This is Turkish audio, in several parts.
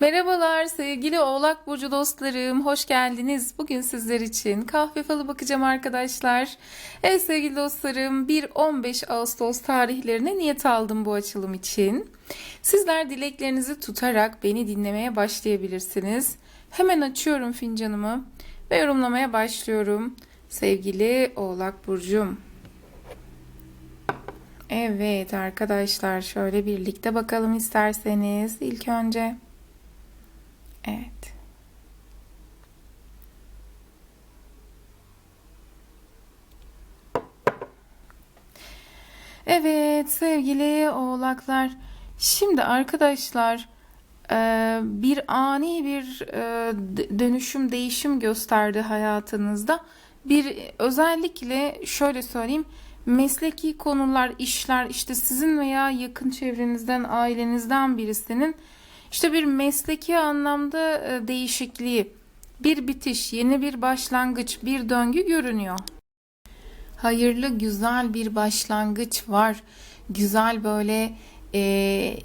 Merhabalar sevgili Oğlak Burcu dostlarım, hoş geldiniz. Bugün sizler için kahve falı bakacağım arkadaşlar. Evet sevgili dostlarım, 1-15 Ağustos tarihlerine niyet aldım bu açılım için. Sizler dileklerinizi tutarak beni dinlemeye başlayabilirsiniz. Hemen açıyorum fincanımı ve yorumlamaya başlıyorum. Sevgili Oğlak Burcum. Evet arkadaşlar şöyle birlikte bakalım isterseniz ilk önce. Evet. Evet sevgili oğlaklar. Şimdi arkadaşlar e, bir ani bir e, dönüşüm değişim gösterdi hayatınızda. Bir özellikle şöyle söyleyeyim mesleki konular, işler işte sizin veya yakın çevrenizden, ailenizden birisinin işte bir mesleki anlamda e, değişikliği, bir bitiş, yeni bir başlangıç, bir döngü görünüyor. Hayırlı, güzel bir başlangıç var. Güzel böyle e,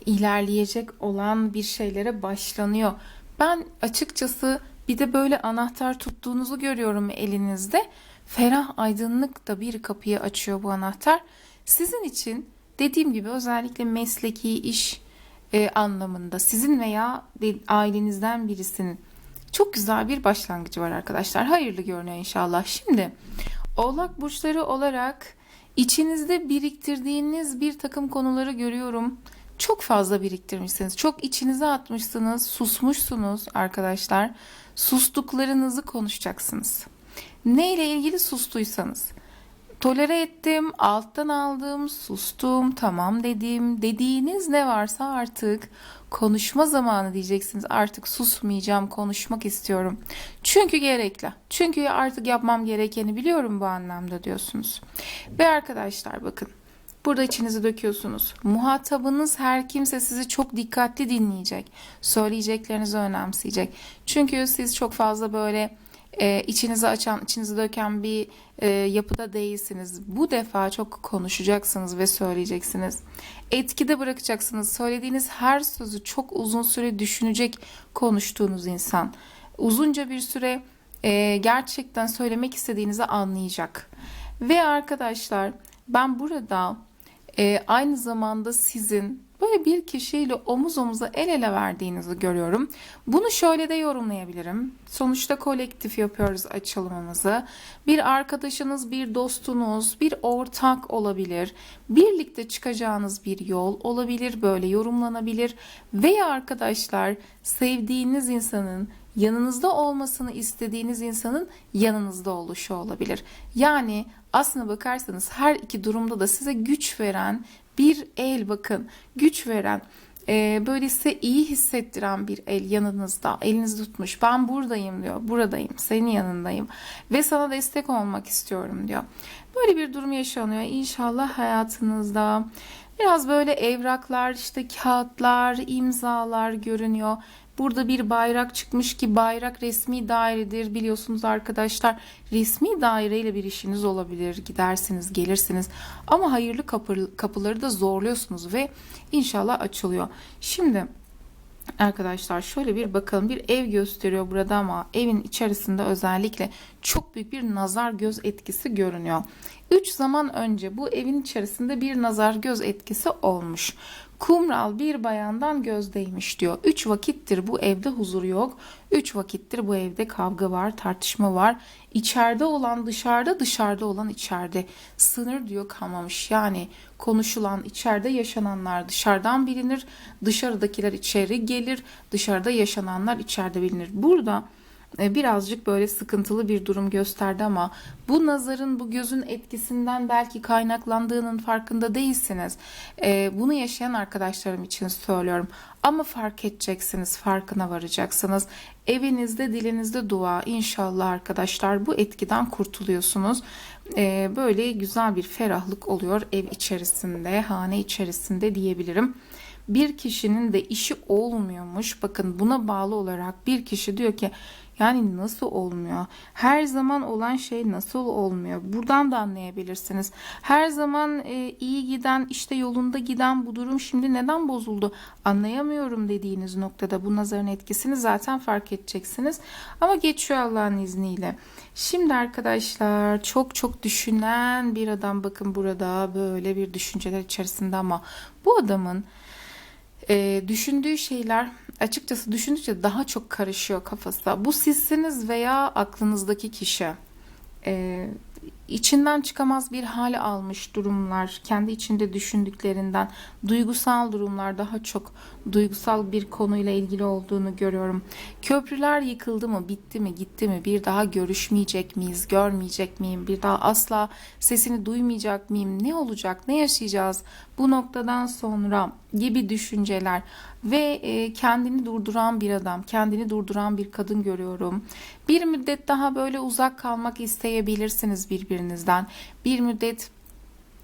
ilerleyecek olan bir şeylere başlanıyor. Ben açıkçası bir de böyle anahtar tuttuğunuzu görüyorum elinizde. Ferah aydınlık da bir kapıyı açıyor bu anahtar. Sizin için dediğim gibi özellikle mesleki iş e, anlamında sizin veya de- ailenizden birisinin çok güzel bir başlangıcı var arkadaşlar. Hayırlı görünüyor inşallah. Şimdi Oğlak burçları olarak içinizde biriktirdiğiniz bir takım konuları görüyorum. Çok fazla biriktirmişsiniz. Çok içinize atmışsınız. Susmuşsunuz arkadaşlar. Sustuklarınızı konuşacaksınız. Ne ile ilgili sustuysanız. Tolere ettim, alttan aldım, sustum, tamam dedim. Dediğiniz ne varsa artık konuşma zamanı diyeceksiniz. Artık susmayacağım, konuşmak istiyorum. Çünkü gerekli. Çünkü artık yapmam gerekeni biliyorum bu anlamda diyorsunuz. Ve arkadaşlar bakın. Burada içinizi döküyorsunuz. Muhatabınız her kimse sizi çok dikkatli dinleyecek. Söyleyeceklerinizi önemseyecek. Çünkü siz çok fazla böyle e, içinizi açan, içinizi döken bir e, yapıda değilsiniz. Bu defa çok konuşacaksınız ve söyleyeceksiniz. Etkide bırakacaksınız. Söylediğiniz her sözü çok uzun süre düşünecek konuştuğunuz insan. Uzunca bir süre e, gerçekten söylemek istediğinizi anlayacak. Ve arkadaşlar ben burada e, aynı zamanda sizin böyle bir kişiyle omuz omuza el ele verdiğinizi görüyorum. Bunu şöyle de yorumlayabilirim. Sonuçta kolektif yapıyoruz açılımımızı. Bir arkadaşınız, bir dostunuz, bir ortak olabilir. Birlikte çıkacağınız bir yol olabilir, böyle yorumlanabilir. Veya arkadaşlar sevdiğiniz insanın yanınızda olmasını istediğiniz insanın yanınızda oluşu olabilir. Yani aslına bakarsanız her iki durumda da size güç veren bir el bakın güç veren e, böyle size iyi hissettiren bir el yanınızda. Elinizi tutmuş ben buradayım diyor buradayım senin yanındayım ve sana destek olmak istiyorum diyor. Böyle bir durum yaşanıyor. İnşallah hayatınızda biraz böyle evraklar işte kağıtlar imzalar görünüyor Burada bir bayrak çıkmış ki bayrak resmi dairedir biliyorsunuz arkadaşlar. Resmi daireyle bir işiniz olabilir. Gidersiniz, gelirsiniz. Ama hayırlı kapı, kapıları da zorluyorsunuz ve inşallah açılıyor. Şimdi Arkadaşlar şöyle bir bakalım bir ev gösteriyor burada ama evin içerisinde özellikle çok büyük bir nazar göz etkisi görünüyor. 3 zaman önce bu evin içerisinde bir nazar göz etkisi olmuş. Kumral bir bayandan gözdeymiş diyor. 3 vakittir bu evde huzur yok. 3 vakittir bu evde kavga var, tartışma var. İçeride olan dışarıda, dışarıda olan içeride. Sınır diyor kalmamış. Yani konuşulan içeride yaşananlar dışarıdan bilinir. Dışarıdakiler içeri gelir. Dışarıda yaşananlar içeride bilinir. Burada birazcık böyle sıkıntılı bir durum gösterdi ama bu nazarın bu gözün etkisinden belki kaynaklandığının farkında değilsiniz. E, Bunu yaşayan arkadaşlarım için söylüyorum. Ama fark edeceksiniz, farkına varacaksınız. Evinizde, dilinizde dua. İnşallah arkadaşlar bu etkiden kurtuluyorsunuz. E, Böyle güzel bir ferahlık oluyor ev içerisinde, hane içerisinde diyebilirim. bir kişinin de işi olmuyormuş. Bakın buna bağlı olarak bir kişi diyor ki yani nasıl olmuyor? Her zaman olan şey nasıl olmuyor? Buradan da anlayabilirsiniz. Her zaman e, iyi giden, işte yolunda giden bu durum şimdi neden bozuldu? Anlayamıyorum dediğiniz noktada bu nazarın etkisini zaten fark edeceksiniz. Ama geçiyor Allah'ın izniyle. Şimdi arkadaşlar çok çok düşünen bir adam bakın burada böyle bir düşünceler içerisinde ama bu adamın e, düşündüğü şeyler açıkçası düşündükçe daha çok karışıyor kafası. Bu sizsiniz veya aklınızdaki kişi. E, içinden çıkamaz bir hal almış durumlar, kendi içinde düşündüklerinden, duygusal durumlar daha çok duygusal bir konuyla ilgili olduğunu görüyorum. Köprüler yıkıldı mı, bitti mi, gitti mi, bir daha görüşmeyecek miyiz, görmeyecek miyim, bir daha asla sesini duymayacak mıyım, ne olacak, ne yaşayacağız bu noktadan sonra gibi düşünceler ve e, kendini durduran bir adam, kendini durduran bir kadın görüyorum. Bir müddet daha böyle uzak kalmak isteyebilirsiniz birbirinizden. Bir müddet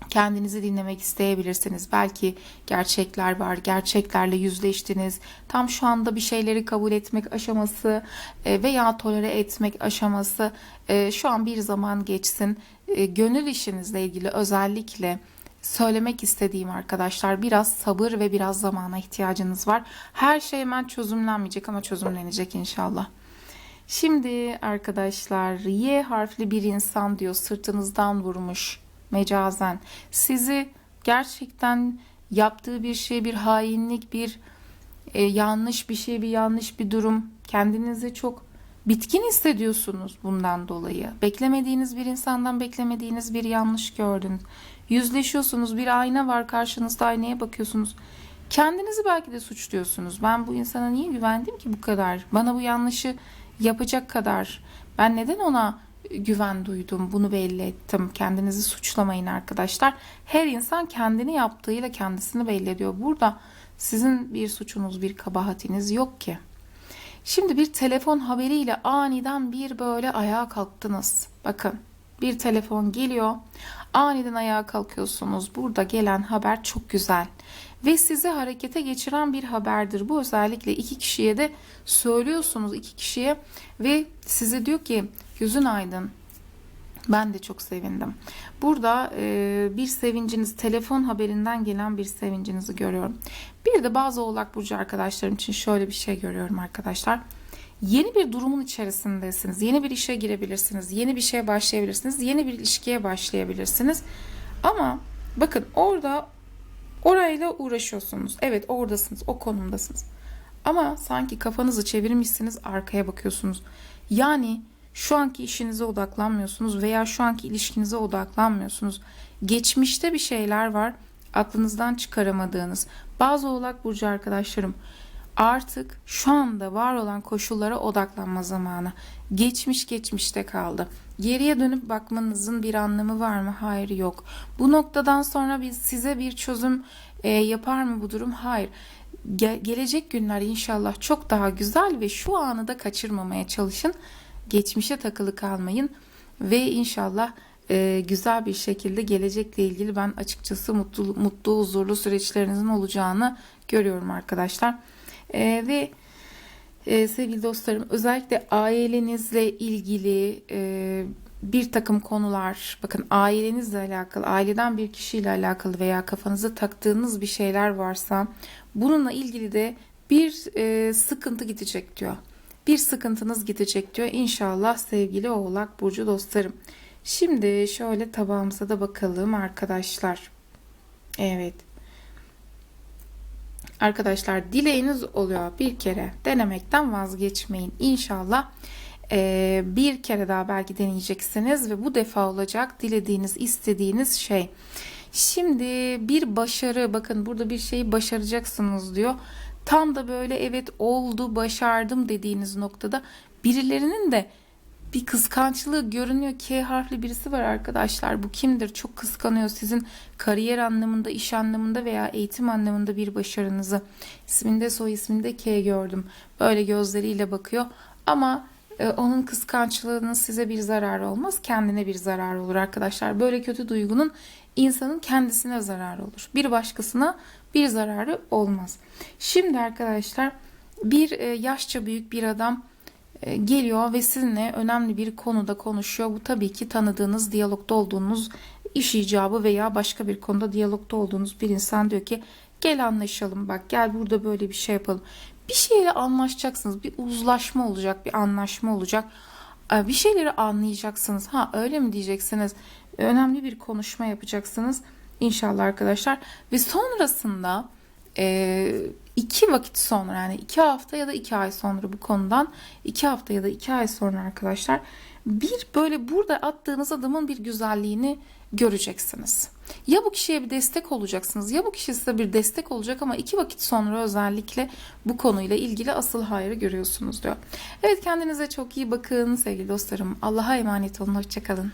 kendinizi dinlemek isteyebilirsiniz. Belki gerçekler var, gerçeklerle yüzleştiniz. Tam şu anda bir şeyleri kabul etmek aşaması e, veya tolere etmek aşaması e, şu an bir zaman geçsin. E, Gönül işinizle ilgili özellikle söylemek istediğim arkadaşlar biraz sabır ve biraz zamana ihtiyacınız var. Her şey hemen çözümlenmeyecek ama çözümlenecek inşallah. Şimdi arkadaşlar Y harfli bir insan diyor sırtınızdan vurmuş mecazen. Sizi gerçekten yaptığı bir şey, bir hainlik, bir e, yanlış bir şey, bir yanlış bir durum. Kendinizi çok bitkin hissediyorsunuz bundan dolayı. Beklemediğiniz bir insandan beklemediğiniz bir yanlış gördünüz. Yüzleşiyorsunuz, bir ayna var karşınızda aynaya bakıyorsunuz. Kendinizi belki de suçluyorsunuz. Ben bu insana niye güvendim ki bu kadar? Bana bu yanlışı yapacak kadar. Ben neden ona güven duydum, bunu belli ettim. Kendinizi suçlamayın arkadaşlar. Her insan kendini yaptığıyla kendisini belli ediyor. Burada sizin bir suçunuz, bir kabahatiniz yok ki. Şimdi bir telefon haberiyle aniden bir böyle ayağa kalktınız. Bakın bir telefon geliyor. Aniden ayağa kalkıyorsunuz. Burada gelen haber çok güzel ve sizi harekete geçiren bir haberdir. Bu özellikle iki kişiye de söylüyorsunuz iki kişiye ve size diyor ki gözün aydın. Ben de çok sevindim. Burada e, bir sevinciniz, telefon haberinden gelen bir sevincinizi görüyorum. Bir de bazı Oğlak Burcu arkadaşlarım için şöyle bir şey görüyorum arkadaşlar. Yeni bir durumun içerisindesiniz. Yeni bir işe girebilirsiniz. Yeni bir şeye başlayabilirsiniz. Yeni bir ilişkiye başlayabilirsiniz. Ama bakın orada orayla uğraşıyorsunuz. Evet oradasınız. O konumdasınız. Ama sanki kafanızı çevirmişsiniz arkaya bakıyorsunuz. Yani şu anki işinize odaklanmıyorsunuz veya şu anki ilişkinize odaklanmıyorsunuz. Geçmişte bir şeyler var aklınızdan çıkaramadığınız. Bazı oğlak burcu arkadaşlarım artık şu anda var olan koşullara odaklanma zamanı. Geçmiş geçmişte kaldı. Geriye dönüp bakmanızın bir anlamı var mı? Hayır yok. Bu noktadan sonra biz size bir çözüm e, yapar mı bu durum? Hayır. Ge- gelecek günler inşallah çok daha güzel ve şu anı da kaçırmamaya çalışın. Geçmişe takılı kalmayın ve inşallah e, güzel bir şekilde gelecekle ilgili ben açıkçası mutlu, mutlu huzurlu süreçlerinizin olacağını görüyorum arkadaşlar. E, ve e, sevgili dostlarım özellikle ailenizle ilgili e, bir takım konular bakın ailenizle alakalı aileden bir kişiyle alakalı veya kafanıza taktığınız bir şeyler varsa bununla ilgili de bir e, sıkıntı gidecek diyor. Bir sıkıntınız gidecek diyor. İnşallah sevgili oğlak burcu dostlarım. Şimdi şöyle tabağımıza da bakalım arkadaşlar. Evet. Arkadaşlar dileğiniz oluyor bir kere denemekten vazgeçmeyin. İnşallah bir kere daha belki deneyeceksiniz ve bu defa olacak dilediğiniz istediğiniz şey. Şimdi bir başarı bakın burada bir şeyi başaracaksınız diyor. Tam da böyle evet oldu başardım dediğiniz noktada birilerinin de bir kıskançlığı görünüyor. K harfli birisi var arkadaşlar. Bu kimdir? Çok kıskanıyor sizin kariyer anlamında, iş anlamında veya eğitim anlamında bir başarınızı. İsminde soy isminde K gördüm. Böyle gözleriyle bakıyor. Ama e, onun kıskançlığının size bir zararı olmaz. Kendine bir zarar olur arkadaşlar. Böyle kötü duygunun insanın kendisine zararı olur. Bir başkasına bir zararı olmaz. Şimdi arkadaşlar bir e, yaşça büyük bir adam geliyor ve sizinle önemli bir konuda konuşuyor. Bu tabii ki tanıdığınız, diyalogda olduğunuz iş icabı veya başka bir konuda diyalogda olduğunuz bir insan diyor ki gel anlaşalım bak gel burada böyle bir şey yapalım. Bir şeyle anlaşacaksınız. Bir uzlaşma olacak, bir anlaşma olacak. Ee, Bir şeyleri anlayacaksınız. Ha öyle mi diyeceksiniz? Önemli bir konuşma yapacaksınız. İnşallah arkadaşlar. Ve sonrasında e, iki vakit sonra yani iki hafta ya da iki ay sonra bu konudan iki hafta ya da iki ay sonra arkadaşlar bir böyle burada attığınız adımın bir güzelliğini göreceksiniz. Ya bu kişiye bir destek olacaksınız ya bu kişi size bir destek olacak ama iki vakit sonra özellikle bu konuyla ilgili asıl hayrı görüyorsunuz diyor. Evet kendinize çok iyi bakın sevgili dostlarım. Allah'a emanet olun. Hoşçakalın.